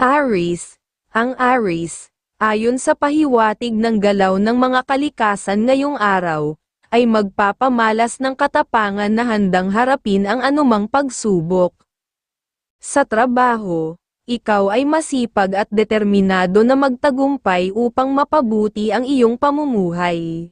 Aries, ang Aries, ayon sa pahiwatig ng galaw ng mga kalikasan ngayong araw, ay magpapamalas ng katapangan na handang harapin ang anumang pagsubok. Sa trabaho, ikaw ay masipag at determinado na magtagumpay upang mapabuti ang iyong pamumuhay.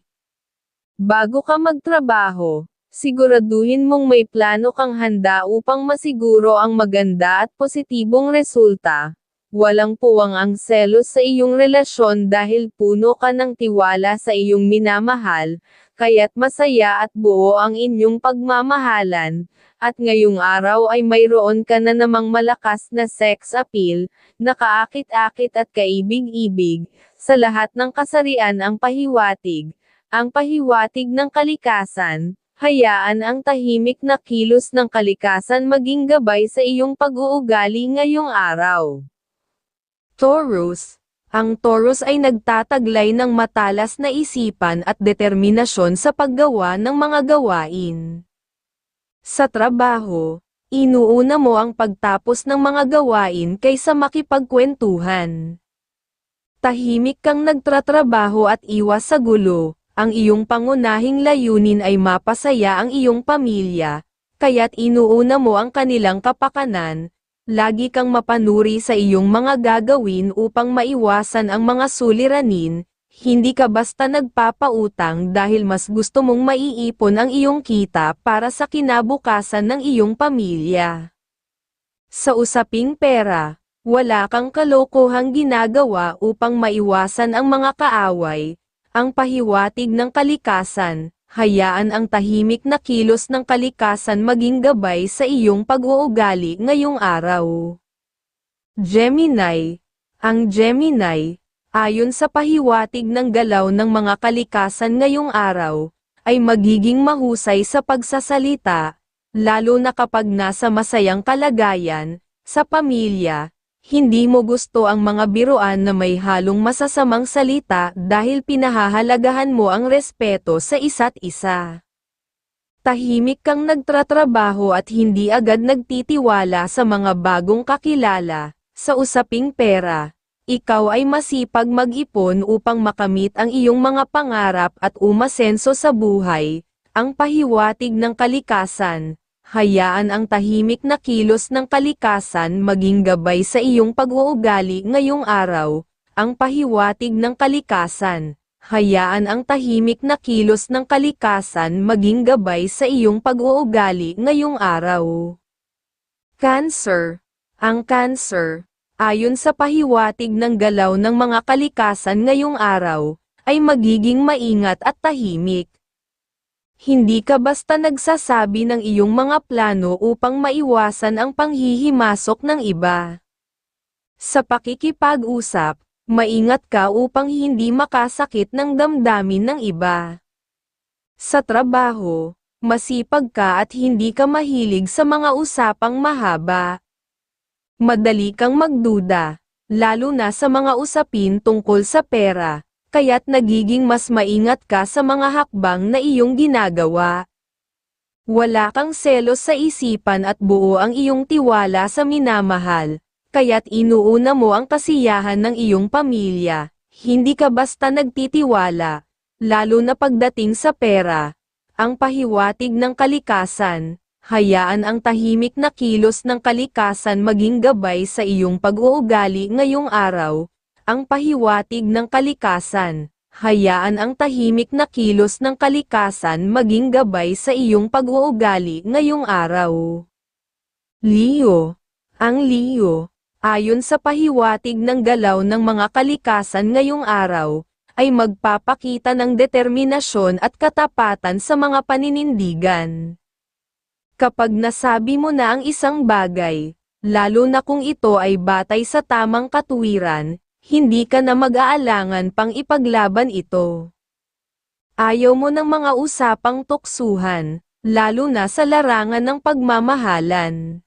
Bago ka magtrabaho, siguraduhin mong may plano kang handa upang masiguro ang maganda at positibong resulta. Walang puwang ang selos sa iyong relasyon dahil puno ka ng tiwala sa iyong minamahal, kaya't masaya at buo ang inyong pagmamahalan, at ngayong araw ay mayroon ka na namang malakas na sex appeal, nakaakit-akit at kaibig-ibig, sa lahat ng kasarian ang pahiwatig, ang pahiwatig ng kalikasan, hayaan ang tahimik na kilos ng kalikasan maging gabay sa iyong pag-uugali ngayong araw. Taurus, ang Taurus ay nagtataglay ng matalas na isipan at determinasyon sa paggawa ng mga gawain. Sa trabaho, inuuna mo ang pagtapos ng mga gawain kaysa makipagkwentuhan. Tahimik kang nagtratrabaho at iwas sa gulo, ang iyong pangunahing layunin ay mapasaya ang iyong pamilya, kaya't inuuna mo ang kanilang kapakanan, lagi kang mapanuri sa iyong mga gagawin upang maiwasan ang mga suliranin, hindi ka basta nagpapautang dahil mas gusto mong maiipon ang iyong kita para sa kinabukasan ng iyong pamilya. Sa usaping pera, wala kang kalokohang ginagawa upang maiwasan ang mga kaaway, ang pahiwatig ng kalikasan, hayaan ang tahimik na kilos ng kalikasan maging gabay sa iyong pag-uugali ngayong araw. Gemini, ang Gemini, ayon sa pahiwatig ng galaw ng mga kalikasan ngayong araw, ay magiging mahusay sa pagsasalita, lalo na kapag nasa masayang kalagayan, sa pamilya, hindi mo gusto ang mga biruan na may halong masasamang salita dahil pinahahalagahan mo ang respeto sa isa't isa. Tahimik kang nagtratrabaho at hindi agad nagtitiwala sa mga bagong kakilala, sa usaping pera. Ikaw ay masipag mag-ipon upang makamit ang iyong mga pangarap at umasenso sa buhay, ang pahiwatig ng kalikasan, hayaan ang tahimik na kilos ng kalikasan maging gabay sa iyong pag-uugali ngayong araw, ang pahiwatig ng kalikasan. Hayaan ang tahimik na kilos ng kalikasan maging gabay sa iyong pag-uugali ngayong araw. Cancer. Ang Cancer, ayon sa pahiwatig ng galaw ng mga kalikasan ngayong araw, ay magiging maingat at tahimik. Hindi ka basta nagsasabi ng iyong mga plano upang maiwasan ang panghihimasok ng iba. Sa pakikipag-usap, maingat ka upang hindi makasakit ng damdamin ng iba. Sa trabaho, masipag ka at hindi ka mahilig sa mga usapang mahaba. Madali kang magduda, lalo na sa mga usapin tungkol sa pera, kaya't nagiging mas maingat ka sa mga hakbang na iyong ginagawa. Wala kang selos sa isipan at buo ang iyong tiwala sa minamahal, kaya't inuuna mo ang kasiyahan ng iyong pamilya, hindi ka basta nagtitiwala, lalo na pagdating sa pera. Ang pahiwatig ng kalikasan, hayaan ang tahimik na kilos ng kalikasan maging gabay sa iyong pag-uugali ngayong araw, ang pahiwatig ng kalikasan, hayaan ang tahimik na kilos ng kalikasan maging gabay sa iyong pag-uugali ngayong araw. Leo, ang Leo, ayon sa pahiwatig ng galaw ng mga kalikasan ngayong araw, ay magpapakita ng determinasyon at katapatan sa mga paninindigan. Kapag nasabi mo na ang isang bagay, lalo na kung ito ay batay sa tamang katuwiran, hindi ka na mag-aalangan pang ipaglaban ito. Ayaw mo ng mga usapang tuksuhan, lalo na sa larangan ng pagmamahalan.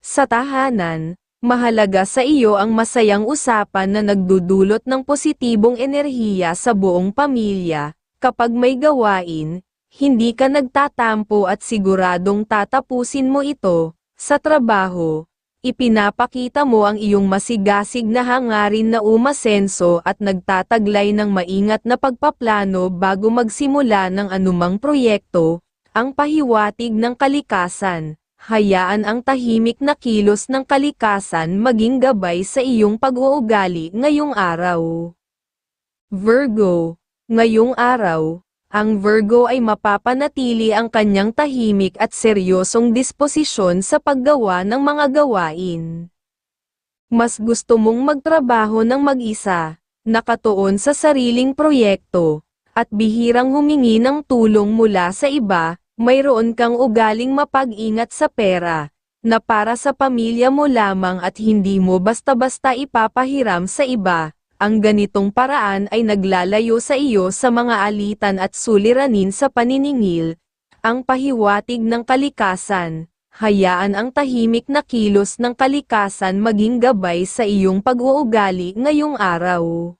Sa tahanan, mahalaga sa iyo ang masayang usapan na nagdudulot ng positibong enerhiya sa buong pamilya. Kapag may gawain, hindi ka nagtatampo at siguradong tatapusin mo ito. Sa trabaho, ipinapakita mo ang iyong masigasig na hangarin na umasenso at nagtataglay ng maingat na pagpaplano bago magsimula ng anumang proyekto, ang pahiwatig ng kalikasan. Hayaan ang tahimik na kilos ng kalikasan maging gabay sa iyong pag-uugali ngayong araw. Virgo, ngayong araw, ang Virgo ay mapapanatili ang kanyang tahimik at seryosong disposisyon sa paggawa ng mga gawain. Mas gusto mong magtrabaho ng mag-isa, nakatuon sa sariling proyekto, at bihirang humingi ng tulong mula sa iba, mayroon kang ugaling mapag-ingat sa pera, na para sa pamilya mo lamang at hindi mo basta-basta ipapahiram sa iba. Ang ganitong paraan ay naglalayo sa iyo sa mga alitan at suliranin sa paniningil. Ang pahiwatig ng kalikasan, hayaan ang tahimik na kilos ng kalikasan maging gabay sa iyong pag-uugali ngayong araw.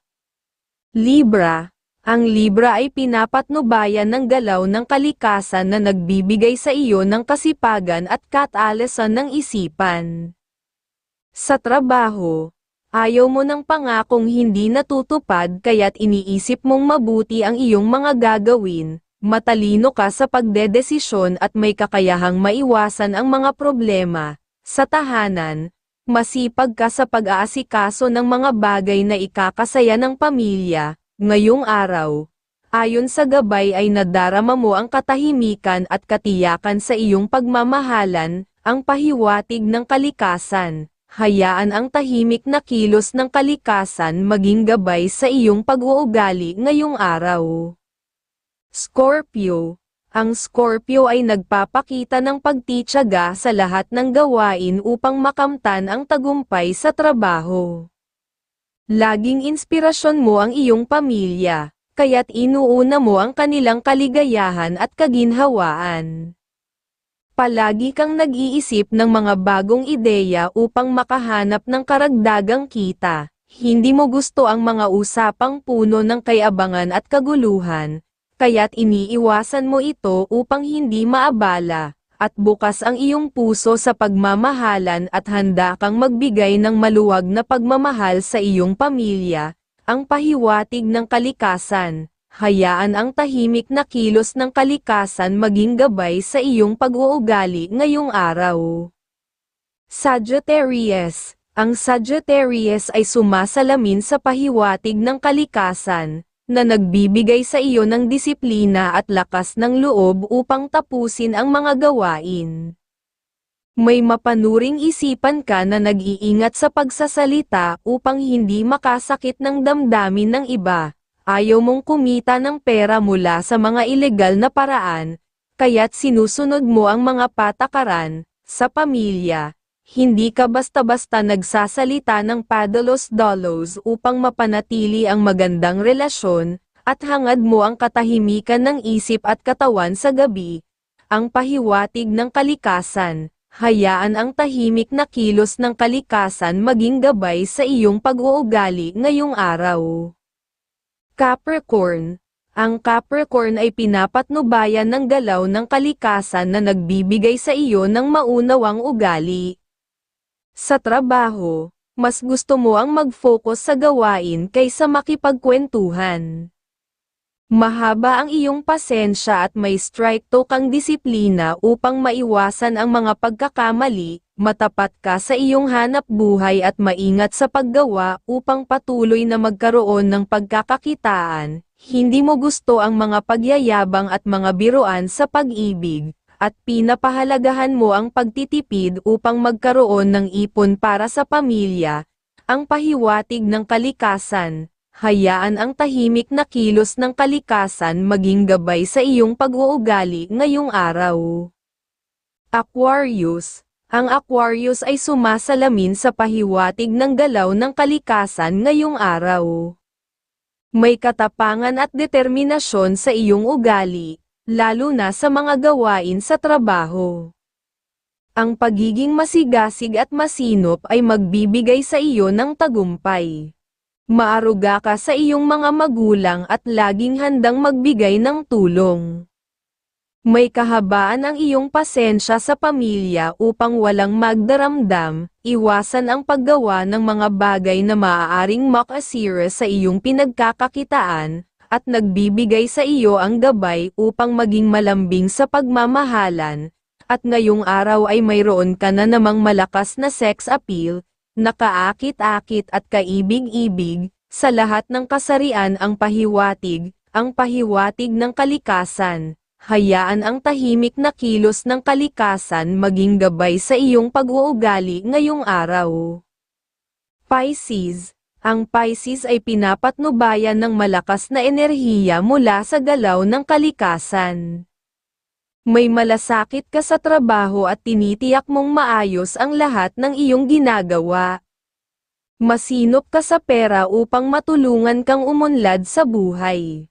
Libra, ang Libra ay pinapatnubayan ng galaw ng kalikasan na nagbibigay sa iyo ng kasipagan at katalasan ng isipan. Sa trabaho, ayaw mo ng pangakong hindi natutupad kaya't iniisip mong mabuti ang iyong mga gagawin, matalino ka sa pagdedesisyon at may kakayahang maiwasan ang mga problema. Sa tahanan, masipag ka sa pag-aasikaso ng mga bagay na ikakasaya ng pamilya, Ngayong araw, ayon sa gabay ay nadarama mo ang katahimikan at katiyakan sa iyong pagmamahalan, ang pahiwatig ng kalikasan. Hayaan ang tahimik na kilos ng kalikasan maging gabay sa iyong pag-uugali ngayong araw. Scorpio Ang Scorpio ay nagpapakita ng pagtityaga sa lahat ng gawain upang makamtan ang tagumpay sa trabaho. Laging inspirasyon mo ang iyong pamilya, kaya't inuuna mo ang kanilang kaligayahan at kaginhawaan. Palagi kang nag-iisip ng mga bagong ideya upang makahanap ng karagdagang kita. Hindi mo gusto ang mga usapang puno ng kayabangan at kaguluhan, kaya't iniiwasan mo ito upang hindi maabala at bukas ang iyong puso sa pagmamahalan at handa kang magbigay ng maluwag na pagmamahal sa iyong pamilya, ang pahiwatig ng kalikasan. Hayaan ang tahimik na kilos ng kalikasan maging gabay sa iyong pag-uugali ngayong araw. Sagittarius Ang Sagittarius ay sumasalamin sa pahiwatig ng kalikasan, na nagbibigay sa iyo ng disiplina at lakas ng loob upang tapusin ang mga gawain. May mapanuring isipan ka na nag-iingat sa pagsasalita upang hindi makasakit ng damdamin ng iba. Ayaw mong kumita ng pera mula sa mga ilegal na paraan, kaya't sinusunod mo ang mga patakaran, sa pamilya, hindi ka basta-basta nagsasalita ng padalos-dalos upang mapanatili ang magandang relasyon, at hangad mo ang katahimikan ng isip at katawan sa gabi. Ang pahiwatig ng kalikasan, hayaan ang tahimik na kilos ng kalikasan maging gabay sa iyong pag-uugali ngayong araw. Capricorn Ang Capricorn ay pinapatnubayan ng galaw ng kalikasan na nagbibigay sa iyo ng maunawang ugali. Sa trabaho, mas gusto mo ang mag-focus sa gawain kaysa makipagkwentuhan. Mahaba ang iyong pasensya at may strikto kang disiplina upang maiwasan ang mga pagkakamali, matapat ka sa iyong hanap buhay at maingat sa paggawa upang patuloy na magkaroon ng pagkakakitaan, hindi mo gusto ang mga pagyayabang at mga biruan sa pag-ibig, at pinapahalagahan mo ang pagtitipid upang magkaroon ng ipon para sa pamilya, ang pahiwatig ng kalikasan, hayaan ang tahimik na kilos ng kalikasan maging gabay sa iyong pag-uugali ngayong araw. Aquarius Ang Aquarius ay sumasalamin sa pahiwatig ng galaw ng kalikasan ngayong araw. May katapangan at determinasyon sa iyong ugali, lalo na sa mga gawain sa trabaho. Ang pagiging masigasig at masinop ay magbibigay sa iyo ng tagumpay. Maaruga ka sa iyong mga magulang at laging handang magbigay ng tulong. May kahabaan ang iyong pasensya sa pamilya upang walang magdaramdam, iwasan ang paggawa ng mga bagay na maaaring makasira sa iyong pinagkakakitaan, at nagbibigay sa iyo ang gabay upang maging malambing sa pagmamahalan, at ngayong araw ay mayroon ka na namang malakas na sex appeal, nakaakit-akit at kaibig-ibig, sa lahat ng kasarian ang pahiwatig, ang pahiwatig ng kalikasan. Hayaan ang tahimik na kilos ng kalikasan maging gabay sa iyong pag-uugali ngayong araw. Pisces Ang Pisces ay pinapatnubayan ng malakas na enerhiya mula sa galaw ng kalikasan. May malasakit ka sa trabaho at tinitiyak mong maayos ang lahat ng iyong ginagawa. Masinop ka sa pera upang matulungan kang umunlad sa buhay.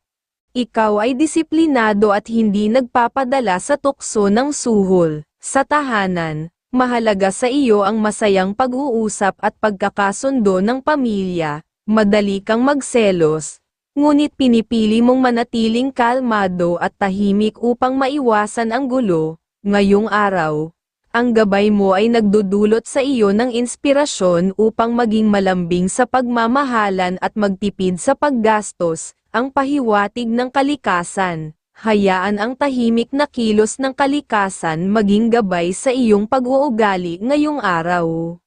Ikaw ay disiplinado at hindi nagpapadala sa tukso ng suhol. Sa tahanan, mahalaga sa iyo ang masayang pag-uusap at pagkakasundo ng pamilya. Madali kang magselos, ngunit pinipili mong manatiling kalmado at tahimik upang maiwasan ang gulo. Ngayong araw, ang gabay mo ay nagdudulot sa iyo ng inspirasyon upang maging malambing sa pagmamahalan at magtipid sa paggastos, ang pahiwatig ng kalikasan. Hayaan ang tahimik na kilos ng kalikasan maging gabay sa iyong pag-uugali ngayong araw.